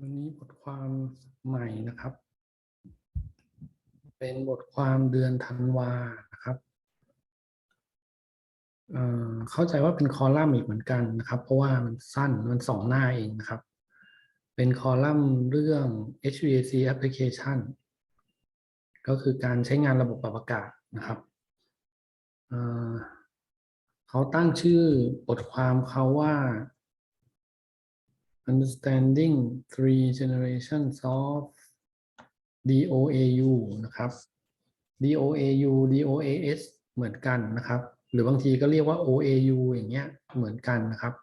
วันนี้บทความใหม่นะครับ เป็นบทความเดือนธันวานะครับเเข้าใจว่าเป็นคอลัมน์อีกเหมือนกันนะครับ เพราะว่ามันสั้นมันสองหน้าเองนะครับ เป็นคอลัมน์เรื่อง HVAC application ก็คือการใช้งานระบบปรับอากาศนะครับเเขาตั้งชื่อบทความเขาว่า understanding three generations of DOAU นะครับ DOAU DOAS เหมือนกันนะครับ หรือบางทีก็เรียกว่า OAU อย่างเงี้ยเหมือนกันนะครับ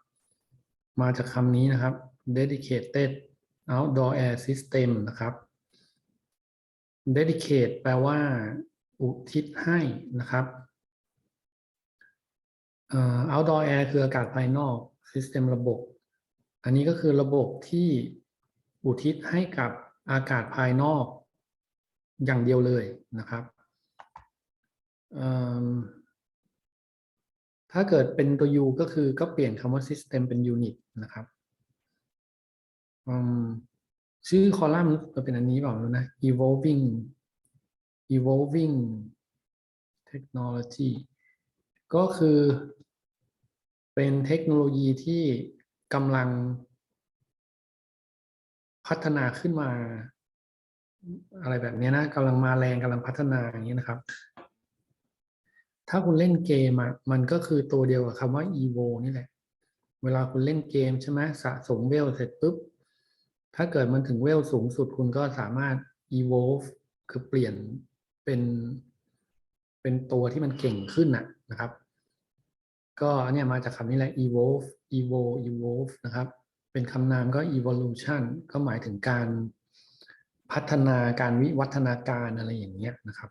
มาจากคำนี้นะครับ dedicated outdoor air system นะครับ dedicate แปลว่า อุทิศให้นะครับ outdoor air คืออากาศภายนอก system ระบบ อันนี้ก็คือระบบที่อุทิศให้กับอากาศภายนอกอย่างเดียวเลยนะครับ ถ้าเกิดเป็นตัว U ก็คือก็เปลี่ยนคำว่า system เป็น unit นะครับชื่อคอลัมน์จะเป็นอันนี้เปล่านะ evolving evolving technology ก็คือเป็นเทคโนโลยีที่ กำลังพัฒนาขึ้นมา อะไรแบบนี้นะกำลังมาแรงกำลังพัฒนาอย่างนี้นะครับ ถ้าคุณเล่นเกมอะมันก็คือตัวเดียวกับคำว่า evo นี่แหละ เวลาคุณเล่นเกมใช่ไหมสะสมเวลเสร็จปุ๊บ ถ้าเกิดมันถึงเวลสูงสุดคุณก็สามารถ evolve คือเปลี่ยนเป็นเป็นตัวที่มันเก่งขึ้นนะนะครับ ก็เนี่ยมาจากคำนี้แหละ evolve evolve evolve นะครับ เป็นคำนามก็ evolution ก็หมายถึงการพัฒนาการวิวัฒนาการอะไรอย่างเงี้ยนะครับ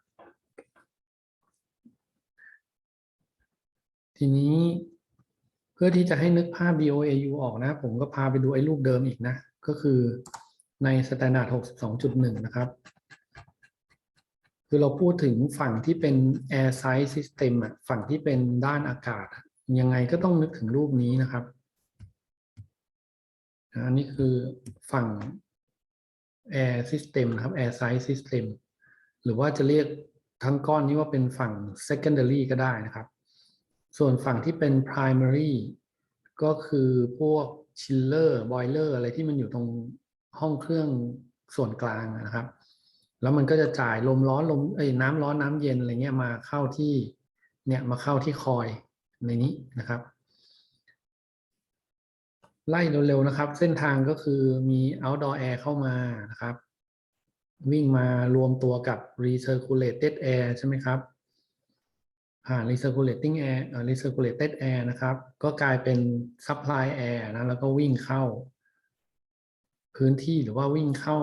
ทีนี้เพื่อที่จะให้นึกภาพ DOAU ออกนะ ผมก็พาไปดูไอ้รูปเดิมอีกนะ ก็คือใน Standard 62.1 นะครับ คือเราพูดถึงฝั่งที่เป็น air side system อะฝั่งที่เป็นด้านอากาศอะ ยังไงก็ต้องนึกถึงรูปนี้นะครับ อันนี้คือฝั่ง air system นะครับ air side system หรือว่าจะเรียกทั้งก้อนนี้ว่าเป็นฝั่ง secondary ก็ได้นะครับ ส่วนฝั่งที่เป็น primary ก็คือพวก chiller boiler อะไรที่มันอยู่ตรงห้องเครื่องส่วนกลางนะครับ แล้วมันก็จะจ่ายลมร้อนลมเอ้ยน้ำร้อนน้ำเย็นอะไรเงี้ยมาเข้าที่เนี่ยมาเข้าที่คอย ในนี้นะครับ ไล่เร็วๆนะครับ เส้นทางก็คือมี outdoor air เข้ามานะครับ วิ่งมารวมตัวกับ recirculated air ใช่ไหมครับ ผ่าน recirculating air เอ่อ recirculated air นะครับ ก็กลายเป็น supply air นะแล้วก็วิ่งเข้า พื้นที่หรือว่าวิ่งเข้า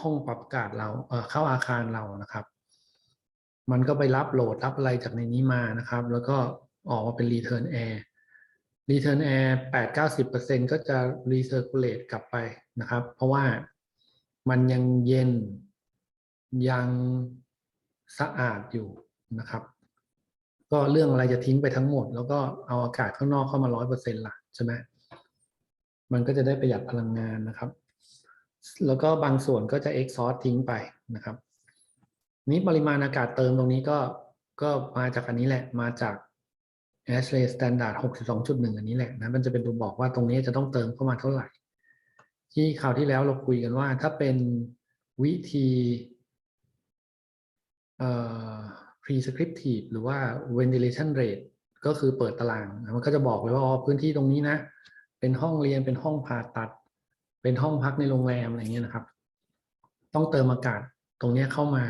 ห้องปรับอากาศเราเอ่อเข้าอาคารเรานะครับ มันก็ไปรับโหลดรับอะไรจากในนี้มานะครับ แล้วก็ ออกมาเป็น return air return air 8-90%ก็จะ recirculate กลับไปนะครับ เพราะว่ามันยังเย็นยังสะอาดอยู่นะครับ ก็เรื่องอะไรจะทิ้งไปทั้งหมด แล้วก็เอาอากาศข้างนอกเข้ามา 100%ละใช่ไหมมันก็จะได้ประหยัดพลังงานนะครับ แล้วก็บางส่วนก็จะ exhaust ทิ้งไปนะครับ นี้ปริมาณอากาศเติมตรงนี้ก็ก็มาจากอันนี้แหละมาจาก ASHRAE Standard 62.1 อันนี้แหละนะมันจะเป็นตัวบอกว่าตรงนี้จะต้องเติมเข้ามาเท่าไหร่ ที่คราวที่แล้วเราคุยกันว่า ถ้าเป็นวิธีเอ่อ prescriptive หรือว่า ventilation rate ก็คือเปิดตาราง มันก็จะบอกเลยว่าอ๋อพื้นที่ตรงนี้นะ เป็นห้องเรียนเป็นห้องผ่าตัด เป็นห้องพักในโรงแรมอะไรเงี้ยนะครับ ต้องเติมอากาศตรงนี้เข้ามา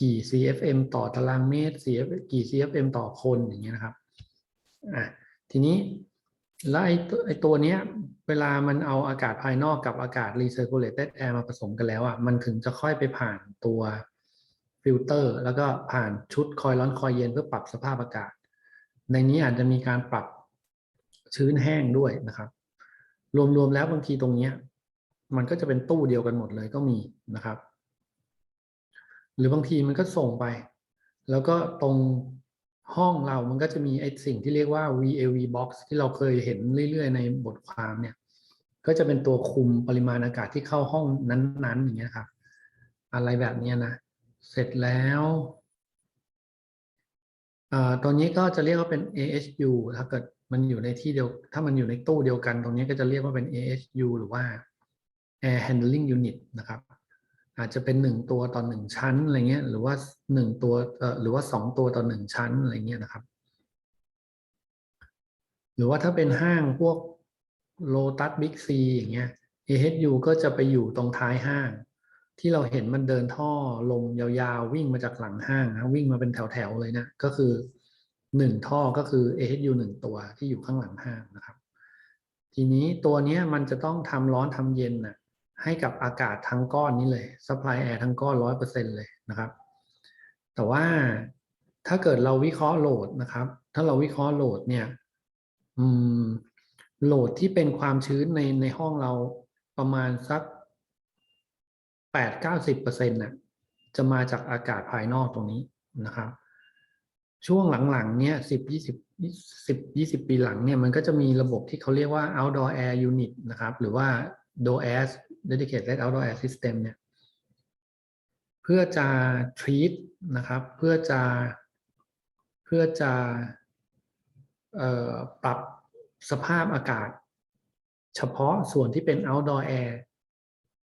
กี่ CFM ต่อตารางเมตร CF กี่ CFM ต่อคนอย่างเงี้ยนะครับอะทีนี้แล้วไอ้ตัวไอ้ตัวเนี้ยเวลามันเอาอากาศภายนอกกับอากาศ recirculated air มาผสมกันแล้วอะมันถึงจะค่อยไปผ่านตัวฟิลเตอร์ แล้วก็ผ่านชุดคอยร้อนคอยเย็นเพื่อปรับสภาพอากาศ ในนี้อาจจะมีการปรับชื้นแห้งด้วยนะครับ รวมๆแล้วบางทีตรงเนี้ยมันก็จะเป็นตู้เดียวกันหมดเลยก็มีนะครับ หรือบางทีมันก็ส่งไป แล้วก็ตรงห้องเรามันก็จะมีไอ้สิ่งที่เรียกว่า VAV box ที่เราเคยเห็นเรื่อย ๆ ในบทความเนี่ย ก็จะเป็นตัวคุมปริมาณอากาศที่เข้าห้องนั้น ๆ อย่างเงี้ยครับ อะไรแบบเนี้ยนะ เสร็จแล้วอ่าตัวนี้ก็จะเรียกว่าเป็น AHU ถ้าเกิดมันอยู่ในที่เดียว ถ้ามันอยู่ในตู้เดียวกัน ตรงนี้ก็จะเรียกว่าเป็น AHU หรือว่า Air Handling Unit นะครับ อาจจะเป็นหนึ่งตัวต่อหนึ่งชั้นอะไรเงี้ยหรือว่าหนึ่งตัวเอ่อหรือว่าสองตัวต่อหนึ่งชั้นอะไรเงี้ยนะครับ หรือว่าถ้าเป็นห้างพวกโลตัสบิ๊กซีอย่างเงี้ย AHU ก็จะไปอยู่ตรงท้ายห้าง ที่เราเห็นมันเดินท่อลมยาวๆ วิ่งมาจากหลังห้างนะวิ่งมาเป็นแถวๆเลยนะก็คือหนึ่งท่อก็คือ AHU หนึ่งตัวที่อยู่ข้างหลังห้างนะครับ ทีนี้ตัวเนี้ยมันจะต้องทำร้อนทำเย็นน่ะ ให้กับอากาศทั้งก้อนนี้เลย supply air ทั้งก้อนร้อยเปอร์เซ็นเลยนะครับ แต่ว่าถ้าเกิดเราวิเคราะห์โหลดนะครับ ถ้าเราวิเคราะห์โหลดเนี่ยอืมโหลดที่เป็นความชื้นในในห้องเราประมาณสักแปดเก้าสิบเปอร์เซ็นต์น่ะจะมาจากอากาศภายนอกตรงนี้นะครับ ช่วงหลังๆ เนี่ยสิบยี่สิบสิบยี่สิบปีหลังเนี่ยมันก็จะมีระบบที่เขาเรียกว่า outdoor air unit นะครับ หรือว่า DOAS dedicated outdoor air system เนี่ยเพื่อจะ treat นะครับ เพื่อจะเพื่อจะออปรับสภาพอากาศ เฉพาะส่วนที่เป็น outdoor air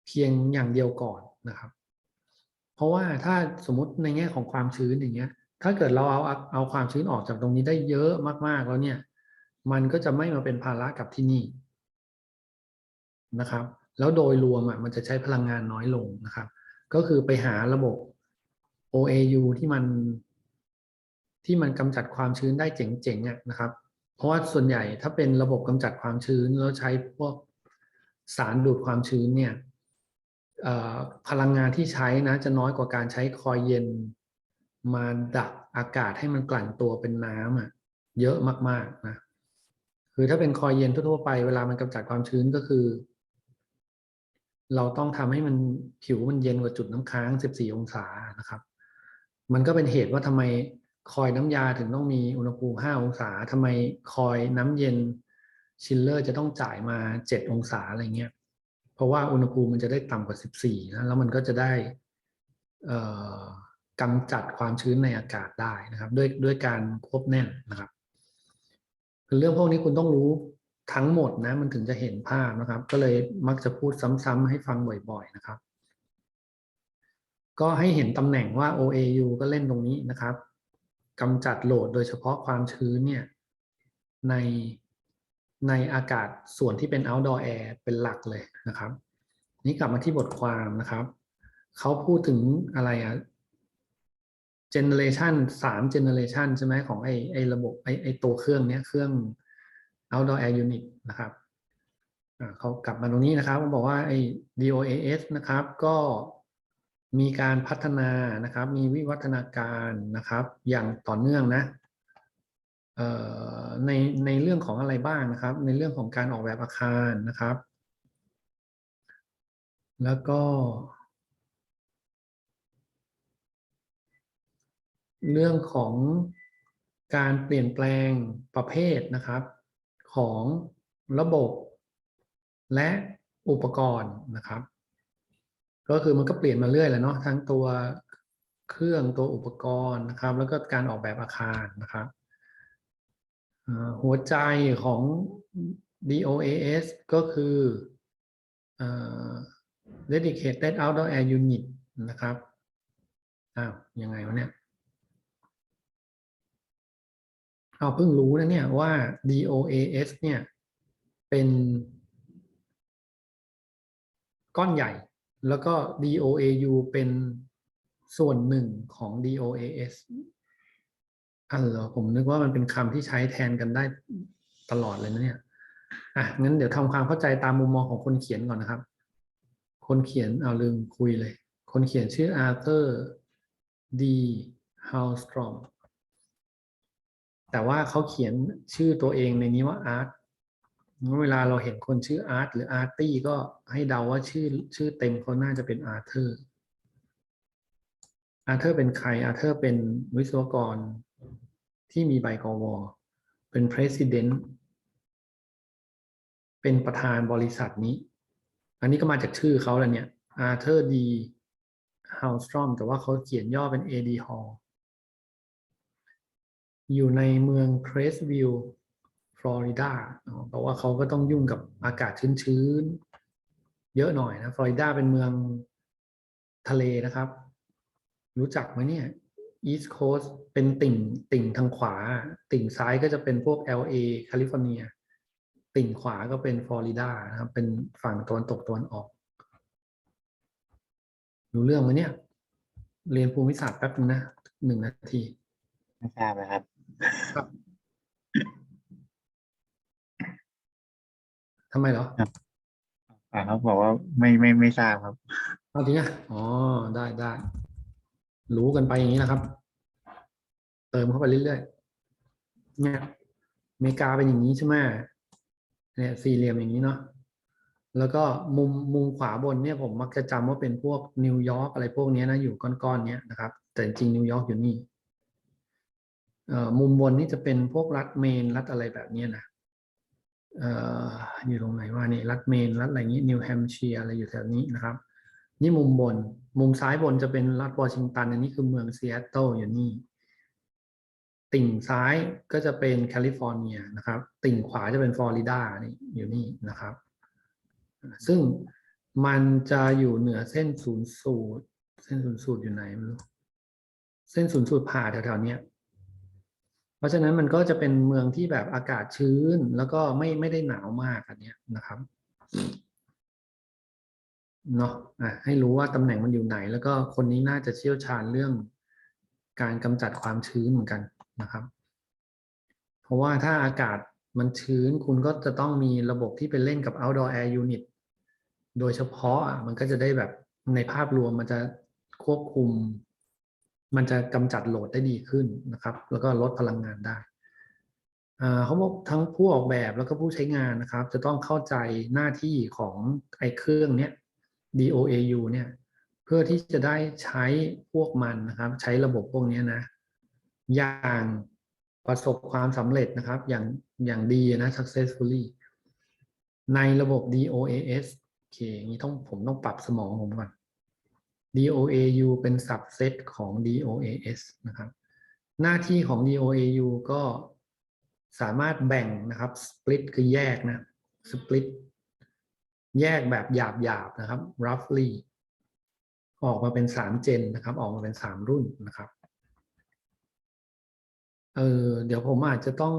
เพียงอย่างเดียวก่อนนะครับ เพราะว่าถ้าสมมติในแง่ของความชื้นอย่างเงี้ย ถ้าเกิดเราเอาเอาความชื้นออกจากตรงนี้ได้เยอะมากๆแล้วเนี่ย มันก็จะไม่มาเป็นภาระกับที่นี่นะครับ แล้วโดยรวมอะมันจะใช้พลังงานน้อยลงนะครับ ก็คือไปหาระบบ OAU ที่มัน ที่มันกำจัดความชื้นได้เจ๋งๆอะนะครับ เพราะว่าส่วนใหญ่ถ้าเป็นระบบกำจัดความชื้นแล้วใช้พวกสารดูดความชื้นเนี่ยพลังงานที่ใช้นะ จะน้อยกว่าการใช้คอยเย็น มาดักอากาศให้มันกลั่นตัวเป็นน้ำอะเยอะมากๆนะคือถ้าเป็นคอยเย็นทั่วๆไปเวลามันกำจัดความชื้นก็คือ เราต้องทำให้มันผิวมันเย็นกว่าจุดน้ำค้าง 14 องศานะครับ มันก็เป็นเหตุว่าทำไมคอยน้ำยาถึงต้องมีอุณหภูมิ 5 องศาทำไมคอยน้ำเย็นชิลเลอร์จะต้องจ่ายมา 7 องศาอะไรเงี้ย เพราะว่าอุณหภูมิมันจะได้ต่ำกว่า 14 นะ แล้วมันก็จะได้กำจัดความชื้นในอากาศได้นะครับ ด้วยด้วยการควบแน่นนะครับคือเรื่องพวกนี้คุณต้องรู้ ทั้งหมดนะมันถึงจะเห็นภาพนะครับ ก็เลยมักจะพูดซ้ำๆให้ฟังบ่อย ๆ นะครับ ก็ให้เห็นตำแหน่งว่า OAU ก็เล่นตรงนี้นะครับกำจัดโหลดโดยเฉพาะความชื้นเนี่ยในในอากาศส่วนที่เป็น outdoor air เป็นหลักเลยนะครับ นี่กลับมาที่บทความนะครับ เขาพูดถึงอะไรอะ generation สาม generation ใช่ไหมของไอไอระบบไอไอตัวเครื่องเนี้ยเครื่อง outdoor air unit นะครับเขากลับมาตรงนี้นะครับเขาบอกว่าไอ้ DOAS นะครับ ก็มีการพัฒนานะครับ มีวิวัฒนาการนะครับ อย่างต่อเนื่องนะในในเรื่องของอะไรบ้างนะครับ ในเรื่องของการออกแบบอาคารนะครับ แล้วก็ เรื่องของการเปลี่ยนแปลงประเภทนะครับ ของระบบ และอุปกรณ์นะครับ ก็คือมันก็เปลี่ยนมาเรื่อยแหละเนาะทั้งตัวเครื่องตัวอุปกรณ์นะครับ แล้วก็การออกแบบอาคารนะครับหัวใจของ DOAS ก็คือ Dedicated Outdoor Air Unit นะครับ อ้าว ยังไงวะเนี่ย เอาเพิ่งรู้นะเนี่ยว่า DOAS เนี่ยเป็นก้อนใหญ่ แล้วก็ DOAU เป็นส่วนหนึ่งของ DOAS อันเหรอผมนึกว่ามันเป็นคำที่ใช้แทนกันได้ตลอดเลยนะเนี่ยอะงั้นเดี๋ยวทำความเข้าใจตามมุมมองของคนเขียนก่อนนะครับ คนเขียนเอาลืมคุยเลย คนเขียนชื่ออาร์เธอร์ดีฮาวสตรอม แต่ว่าเขาเขียนชื่อตัวเองในนี้ว่าอาร์ตเวลาเราเห็นคนชื่ออาร์ตหรืออาร์ตี้ก็ให้เดาว่าชื่อชื่อเต็มเขาน่าจะเป็นอาร์เธอร์ อาร์เธอร์เป็นใคร อาร์เธอร์เป็นวิศวกรที่มีใบกว เป็น president เป็นประธานบริษัทนี้ อันนี้ก็มาจากชื่อเขาแหละเนี่ย Arthur D. Hallstrom แต่ว่าเขาเขียนย่อเป็น AD Hall อยู่ในเมือง Crestview ฟลอริดาเพราะว่าเขาก็ต้องยุ่งกับอากาศชื้นๆ เยอะหน่อยนะ ฟลอริดาเป็นเมืองทะเลนะครับ รู้จักไหมเนี่ย East Coast เป็นติ่งติ่งทางขวา ติ่งซ้ายก็จะเป็นพวก LA แคลิฟอร์เนีย ติ่งขวาก็เป็นฟลอริดานะครับ เป็นฝั่งตะวันตกตะวันออก รู้เรื่องไหมเนี่ย เรียนภูมิศาสตร์แป๊บนึงนะหนึ่งนาที ไม่ทราบนะครับ ทำไมเหรออ่าเขาบอกว่าไม่ไม่ไม่ทราบครับเอาจริงอะอ๋อได้ได้รู้กันไปอย่างนี้นะครับ เติมเข้าไปเรื่อยๆเนี่ยอเมริกาเป็นอย่างนี้ใช่ไหมเนี่ยสี่เหลี่ยมอย่างนี้เนาะแล้วก็มุมมุมขวาบนเนี่ยผมมักจะจำว่าเป็นพวกนิวยอร์กอะไรพวกเนี้ยนะอยู่ก้อนๆเนี้ยนะครับ แต่จริงนิวยอร์กอยู่นี่เอ่อ มุมบนนี่จะเป็นพวกรัฐเมนรัฐอะไรแบบนี้นะอยู่ตรงไหนว่านี่รัฐเมนรัฐอะไรนี้นิวแฮมป์เชียร์อะไรอยู่แถวนี้นะครับ นี่มุมบน มุมซ้ายบนจะเป็นรัฐวอชิงตันอันนี้คือเมืองซีแอตเทิลอยู่นี่ ติ่งซ้ายก็จะเป็นแคลิฟอร์เนียนะครับ ติ่งขวาจะเป็นฟลอริดานี่อยู่นี่นะครับ ซึ่งมันจะอยู่เหนือเส้นศูนย์สูตร เส้นศูนย์สูตรอยู่ไหนไม่รู้เส้นศูนย์สูตรผ่าแถวๆนี้ เพราะฉะนั้นมันก็จะเป็นเมืองที่แบบอากาศชื้น แล้วก็ไม่ไม่ได้หนาวมากอันเนี้ยนะครับเนาะอะให้รู้ว่าตำแหน่งมันอยู่ไหน แล้วก็คนนี้น่าจะเชี่ยวชาญเรื่องการกำจัดความชื้นเหมือนกันนะครับ เพราะว่าถ้าอากาศมันชื้นคุณก็จะต้องมีระบบที่ไปเล่นกับ outdoor air unit โดยเฉพาะอะมันก็จะได้แบบในภาพรวมมันจะควบคุม มันจะกำจัดโหลดได้ดีขึ้นนะครับ แล้วก็ลดพลังงานได้เขาบอกทั้งผู้ออกแบบแล้วก็ผู้ใช้งานนะครับ จะต้องเข้าใจหน้าที่ของไอ้เครื่องเนี้ย DOAU เนี่ย เพื่อที่จะได้ใช้พวกมันนะครับ ใช้ระบบพวกนี้นะ อย่างประสบความสำเร็จนะครับ อย่างอย่างดีนะ successfully ในระบบ DOAS โอเคอย่างนี้ต้องผมต้องปรับสมองผมก่อน DOAU เป็น subset ของ DOAS นะครับ หน้าที่ของ DOAU ก็สามารถแบ่งนะครับ split คือแยกนะ split แยกแบบหยาบๆนะครับ roughly ออกมาเป็นสามเจนนะครับ ออกมาเป็นสามรุ่นนะครับเออเดี๋ยวผมอาจจะต้อง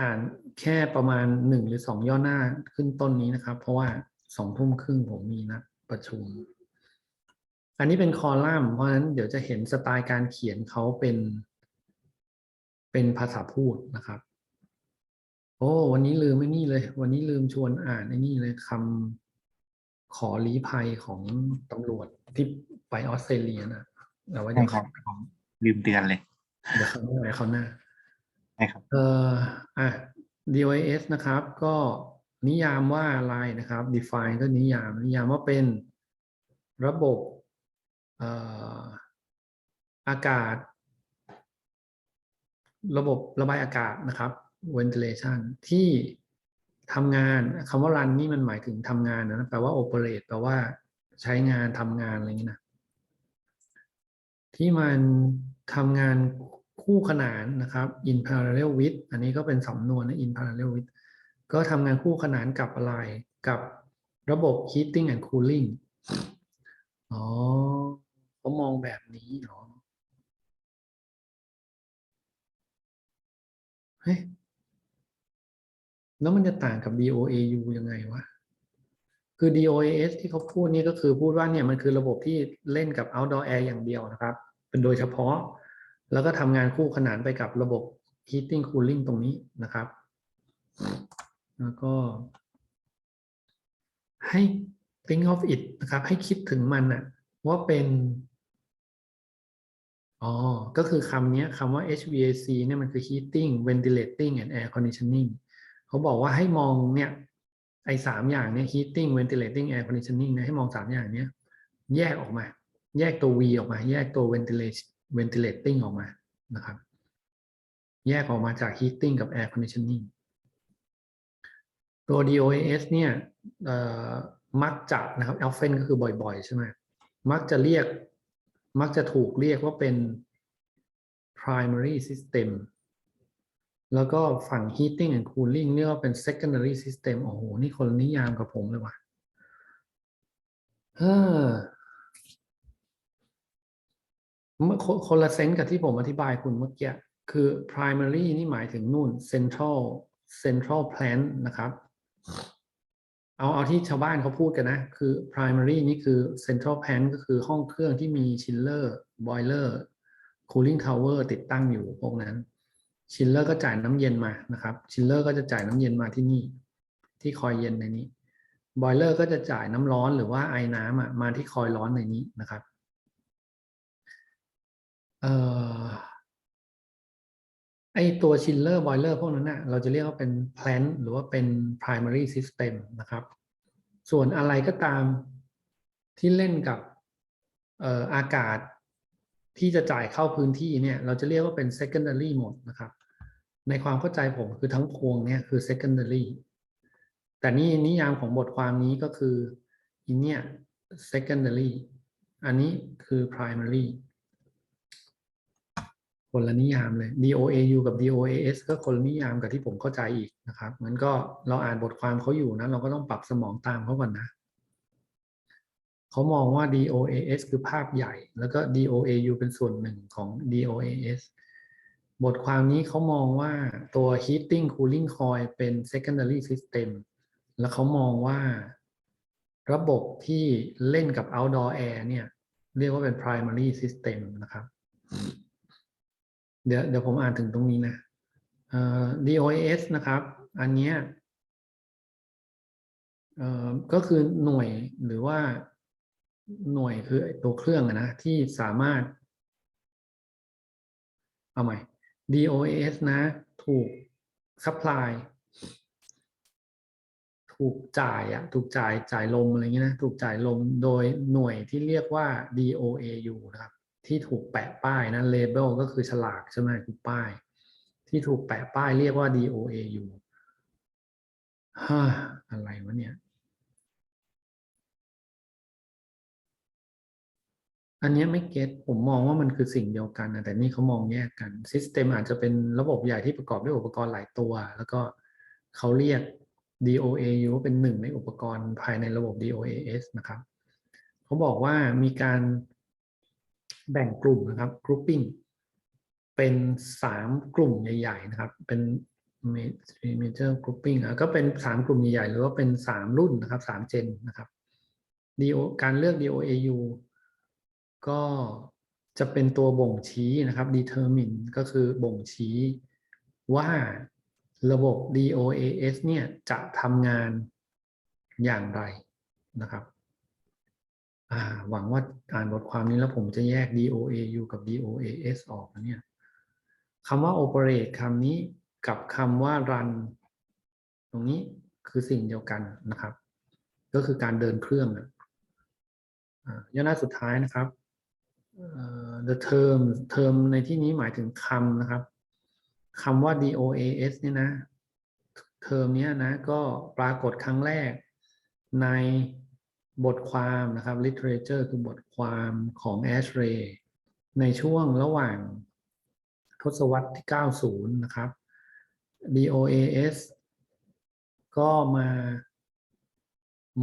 อ่านแค่ประมาณหนึ่งหรือสองย่อหน้าขึ้นต้นนี้นะครับ เพราะว่าสองทุ่มครึ่งผมมีนัดประชุม อันนี้เป็นคอลัมน์เพราะฉะนั้นเดี๋ยวจะเห็นสไตล์การเขียนเขาเป็น เป็นภาษาพูดนะครับ โอ้วันนี้ลืมไม่นี่เลย วันนี้ลืมชวนอ่านไอ้นี่เลยคำขอลี้ภัยของตำรวจที่ไปออสเตรเลียนะแต่ว่าใช่เดี๋ยวครัเขาบผมลืมเตือนเลยเดี๋ยวเขาหน้าเขาหน้าใช่ครับเอ่ออะ DOS นะครับ ก็นิยามว่าอะไรนะครับ define ก็นิยามนิยามว่าเป็นระบบเอากาศ ระบบระบายอากาศนะครับ ventilation ที่ทำงานคำว่า run นี่มันหมายถึงทำงานนะแปลว่า operate แปลว่าใช้งานทำงานอะไรอย่างนี้นะที่มันทำงานคู่ขนานนะครับ in parallel with อันนี้ก็เป็นสำนวนนะ in parallel with ก็ทำงานคู่ขนานกับอะไร กับระบบ heating and cooling อ๋อ แบบนี้เหรอ เฮ้ย แล้วมันจะต่างกับ DOAU ยังไงวะ คือ DOAS ที่เขาพูดนี่ก็คือพูดว่าเนี่ยมันคือระบบที่เล่นกับ outdoor air อย่างเดียวนะครับ เป็นโดยเฉพาะ แล้วก็ทำงานคู่ขนานไปกับระบบ heating cooling ตรงนี้นะครับ แล้วก็ ให้ think of it นะครับ ให้คิดถึงมันอะว่าเป็น อ๋อ ก็คือคำนี้คำว่า HVAC เนี่ยมันคือ heating ventilating and air conditioning เขาบอกว่าให้มองเนี่ยไอ้สามอย่างเนี่ย heating ventilating air conditioning เนี่ยให้มองสามอย่างเนี้ยแยกออกมา แยกตัว V ออกมา แยกตัว ventilate ventilating ออกมานะครับ แยกออกมาจาก heating กับ air conditioning ตัว DOAS เนี่ยมักจะนะครับ often ก็คือบ่อยๆ ใช่ไหมมักจะเรียก มักจะถูกเรียกว่าเป็น primary system แล้วก็ฝั่ง heating and cooling เรียกว่าเป็น secondary system โอ้โห นี่คนนิยามกับผมเลยว่ะเออเมื่อคนคนละเซนส์กับที่ผมอธิบายคุณเมื่อกี้ คือ primary นี่หมายถึงนู่น central central plant นะครับ เอาเอาที่ชาวบ้านเขาพูดกันนะ คือ primary นี่คือ central plant ก็คือห้องเครื่องที่มี chiller boiler cooling tower ติดตั้งอยู่พวกนั้น chiller ก็จ่ายน้ำเย็นมานะครับ chiller ก็จะจ่ายน้ำเย็นมาที่นี่ ที่คอยเย็นในนี้ boiler ก็จะจ่ายน้ำร้อนหรือว่าไอ้น้ำอะมาที่คอยร้อนในนี้นะครับเอ่อ ไอตัว chiller boiler พวกนั้นน่ะเราจะเรียกว่าเป็น plant หรือว่าเป็น primary system นะครับ ส่วนอะไรก็ตามที่เล่นกับเอ่ออากาศที่จะจ่ายเข้าพื้นที่เนี่ยเราจะเรียกว่าเป็น secondary หมดนะครับ ในความเข้าใจผมคือทั้งพวงเนี่ยคือ secondary แต่นี่นิยามของบทความนี้ก็คืออินเนี่ย secondary อันนี้คือ primary คนละนิยามเลย DOAU กับ DOAS ก็คนละนิยามกับที่ผมเข้าใจอีกนะครับงั้นก็เราอ่านบทความเขาอยู่นะเราก็ต้องปรับสมองตามเขาก่อนนะเขามองว่า DOAS คือภาพใหญ่ แล้วก็ DOAU เป็นส่วนหนึ่งของ DOAS บทความนี้เขามองว่าตัว heating cooling coil เป็น secondary system แล้วเขามองว่าระบบที่เล่นกับ outdoor air เนี่ย เรียกว่าเป็น primary system นะครับ เดี๋ยวเดี๋ยวผมอ่านถึงตรงนี้นะเอ่อ DOS นะครับ อันเนี้ยเอ่อก็คือหน่วยหรือว่าหน่วยคือตัวเครื่องนะที่สามารถ เอาใหม่ DOS นะถูก supply ถูกจ่ายอะถูกจ่ายจ่ายลมอะไรเงี้ยนะถูกจ่ายลมโดยหน่วยที่เรียกว่า DOAU นะครับ ที่ถูกแปะป้ายนะ label ก็คือฉลากใช่ไหมคือป้าย ที่ถูกแปะป้ายเรียกว่า DOAU ฮ่าอะไรวะเนี่ย อันนี้ไม่เก็ตผมมองว่ามันคือสิ่งเดียวกันนะแต่นี่เขามองแยกกัน System อาจจะเป็นระบบใหญ่ที่ประกอบด้วยอุปกรณ์หลายตัว แล้วก็เขาเรียก DOAU ว่เป็นหนึ่งในอุปกรณ์ภายในระบบ DOAS นะครับ เขาบอกว่ามีการ แบ่งกลุ่มนะครับ grouping เป็นสามกลุ่มใหญ่ ๆ นะครับ เป็น major grouping อะก็เป็นสามกลุ่มใหญ่ๆหรือว่าเป็นสามรุ่นนะครับสามเจนนะครับ DO การเลือก DOAU ก็จะเป็นตัวบ่งชี้นะครับ determine ก็คือบ่งชี้ว่าระบบ DOAS เนี่ยจะทำงานอย่างไรนะครับ หวังว่าอ่านบทความนี้แล้วผมจะแยก DOAU กับ DOAS ออกนะเนี่ยคำว่า operate คำนี้กับคำว่า run ตรงนี้คือสิ่งเดียวกันนะครับ ก็คือการเดินเครื่องนะอ่าย่อหน้าสุดท้ายนะครับ the term term ในที่นี้หมายถึงคำนะครับคำว่า DOAS เนี่ยนะ เทอมเนี้ยนะก็ปรากฏครั้งแรกใน บทความนะครับ literature คือบทความของ Ashray ในช่วงระหว่างทศวรรษที่ 90 นะครับ DOAS ก็มา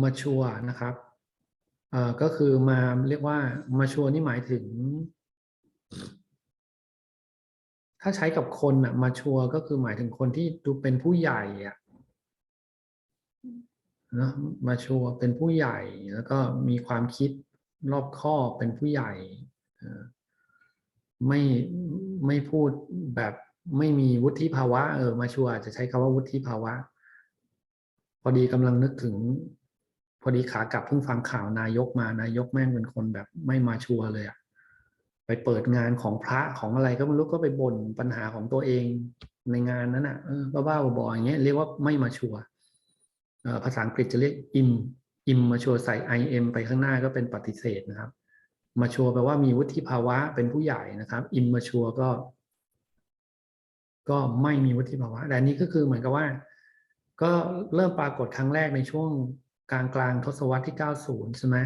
มาชัวนะครับเอ่อก็คือมาเรียกว่ามาชัวนี่หมายถึง ถ้าใช้กับคนอะมาชัวก็คือหมายถึงคนที่ดูเป็นผู้ใหญ่อะ นะมาชัวเป็นผู้ใหญ่ แล้วก็มีความคิดรอบคอเป็นผู้ใหญ่ไม่ไม่พูดแบบไม่มีวุฒิภาวะ เออ มาชัวจะใช้คำว่าวุฒิภาวะ พอดีกำลังนึกถึง พอดีขากลับเพิ่งฟังข่าวนายกมานายกแม่งเป็นคนแบบไม่มาชัวเลยอะไปเปิดงานของพระของอะไรก็ไม่รู้ก็ไปบ่นปัญหาของตัวเองในงานนั้นอะเออบ้าๆบอๆอย่างเงี้ยเรียกว่าไม่มาชัวร์ ภาษาอังกฤษจะเรียก im im มาชัวใส่ im ไปข้างหน้าก็เป็นปฏิเสธนะครับ มาชัวแปลว่ามีวุฒิภาวะเป็นผู้ใหญ่นะครับ im มาชัวก็ ก็ไม่มีวุฒิภาวะ แต่นี้ก็คือเหมือนกับว่า ก็เริ่มปรากฏครั้งแรกในช่วงกลางกลางทศวรรษที่ 90 ใช่ไหม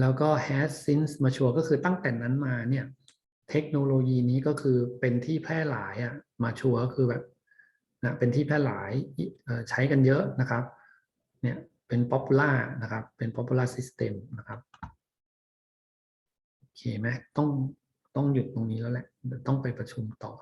แล้วก็ has since mature ก็คือตั้งแต่นั้นมาเนี่ยเทคโนโลยีนี้ก็คือเป็นที่แพร่หลายอะ mature ก็คือแบบนะเป็นที่แพร่หลายใช้กันเยอะนะครับ เนี่ยเป็น popular นะครับ เป็น popular system นะครับ โอเคไหมต้องต้องหยุดตรงนี้แล้วแหละ ต้องไปประชุมต่อ